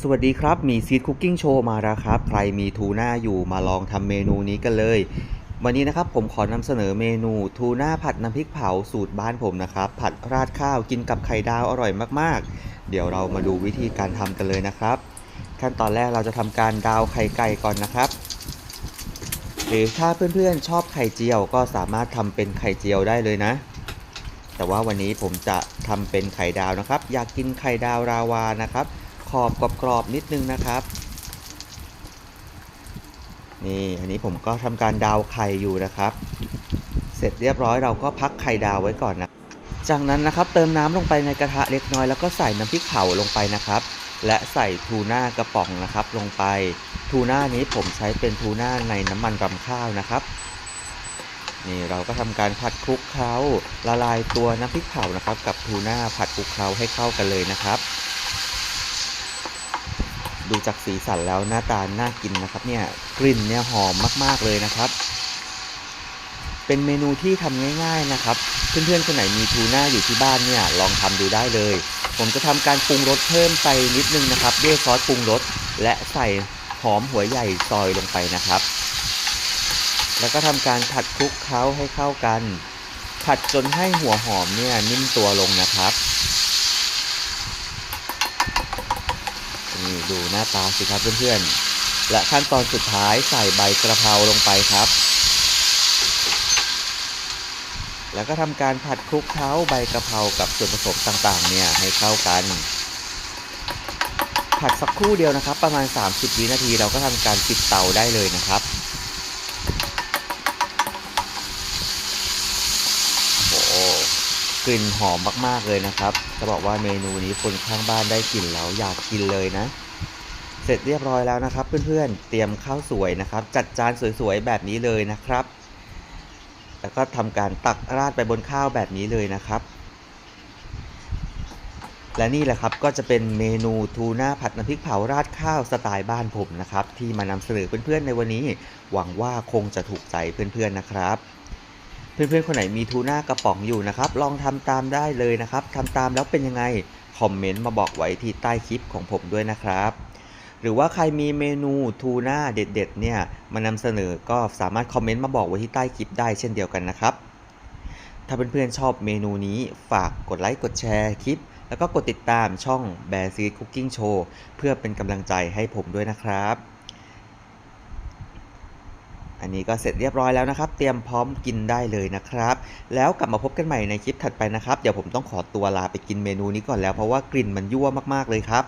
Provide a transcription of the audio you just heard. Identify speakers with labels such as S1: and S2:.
S1: สวัสดีครับ มีซีดคุกกิ้งโชว์มาแล้วครับ ใครมีทูน่าอยู่มาลองทำเมนูนี้กันเลย วันนี้นะครับผมขอนำเสนอเมนูทูน่าผัดน้ำพริกเผาสูตรบ้านผมนะครับ ผัดราดข้าวกินกับไข่ดาวอร่อยมากๆ เดี๋ยวเรามาดูวิธีการทำกันเลยนะครับ ขั้นตอนแรกเราจะทำการดาวไข่ไก่ก่อนนะครับ หรือถ้าเพื่อนๆชอบไข่เจียวก็สามารถทำเป็นไข่เจียวได้เลยนะ แต่ว่าวันนี้ผมจะทำเป็นไข่ดาวนะครับ อยากกินไข่ดาวราวานะครับ ขอบกรอบๆนิดนึงนะครับ นี่อันนี้ผมก็ทำการดาวไข่อยู่นะครับ เสร็จเรียบร้อยเราก็พักไข่ดาวไว้ก่อนนะ จากนั้นนะครับเติมน้ำลงไปในกระทะเล็กน้อยแล้วก็ใส่น้ำพริกเผาลงไปนะครับ และใส่ทูน่ากระป๋องนะครับลงไป ทูน่านี้ผมใช้เป็นทูน่าในน้ำมันรำข้าวนะครับนี่เราก็ทำการผัดคลุกเคล้าละลายตัวน้ำพริกเผานะครับ กับทูน่าผัดคลุกเคล้าให้เข้ากันเลยนะครับ ดูจากสีสันแล้วหน้าตาน่ากินนะครับเนี่ยกลิ่นเนี่ยหอมมาก ๆเลยนะครับ เป็นเมนูที่ทำง่าย ๆนะครับ เพื่อนๆคนไหนมีทูน่าอยู่ที่บ้านเนี่ยลองทำดูได้เลย ผมจะทำการปรุงรสเพิ่มไปนิดนึงนะครับ ด้วยซอสปรุงรสและใส่หอมหัวใหญ่ซอยลงไปนะครับ แล้วก็ทำการผัดคลุกเคล้าให้เข้ากัน ผัดจนให้หัวหอมเนี่ยนิ่มตัวลงนะครับ นี่ดูหน้าตาสิครับเพื่อนๆ และขั้นตอนสุดท้ายใส่ใบกระเพราลงไปครับ แล้วก็ทำการผัดคลุกเคล้าใบกระเพรากับส่วนผสมต่างๆ เนี่ยให้เข้ากัน ผัดสักครู่เดียวนะครับ ประมาณ 30 วินาทีเราก็ทำการปิดเตาได้เลยนะครับ กลิ่นหอมมากๆเลยนะครับ จะบอกว่าเมนูนี้คนข้างบ้านได้กลิ่นแล้วอยากกินเลยนะ เสร็จเรียบร้อยแล้วนะครับ เพื่อนๆ เตรียมข้าวสวยนะครับ จัดจานสวยๆแบบนี้เลยนะครับ แล้วก็ทำการตักราดไปบนข้าวแบบนี้เลยนะครับ และนี่แหละครับก็จะเป็นเมนูทูน่าผัดน้ำพริกเผาราดข้าวสไตล์บ้านผมนะครับ ที่มานำเสนอเพื่อนๆในวันนี้ หวังว่าคงจะถูกใจเพื่อนๆนะครับ เพื่อนๆคนไหนมีทูน่ากระป๋องอยู่นะครับ ลองทำตามได้เลยนะครับทำตามแล้วเป็นยังไง คอมเมนต์มาบอกไว้ที่ใต้คลิปของผมด้วยนะครับ หรือว่าใครมีเมนูทูน่าเด็ดๆ เนี่ยมานำเสนอก็สามารถคอมเมนต์มาบอกไว้ที่ใต้คลิปได้เช่นเดียวกันนะครับ ถ้าเพื่อนๆชอบเมนูนี้ฝากกดไลค์กดแชร์คลิป แล้วก็กดติดตามช่อง b a r s e e d Cooking Show เพื่อเป็นกำลังใจให้ผมด้วยนะครับ อันนี้ก็เสร็จเรียบร้อยแล้วนะครับ เตรียมพร้อมกินได้เลยนะครับ แล้วกลับมาพบกันใหม่ในคลิปถัดไปนะครับ เดี๋ยวผมต้องขอตัวลาไปกินเมนูนี้ก่อนแล้วเพราะว่ากลิ่นมันยั่วมากๆเลยครับ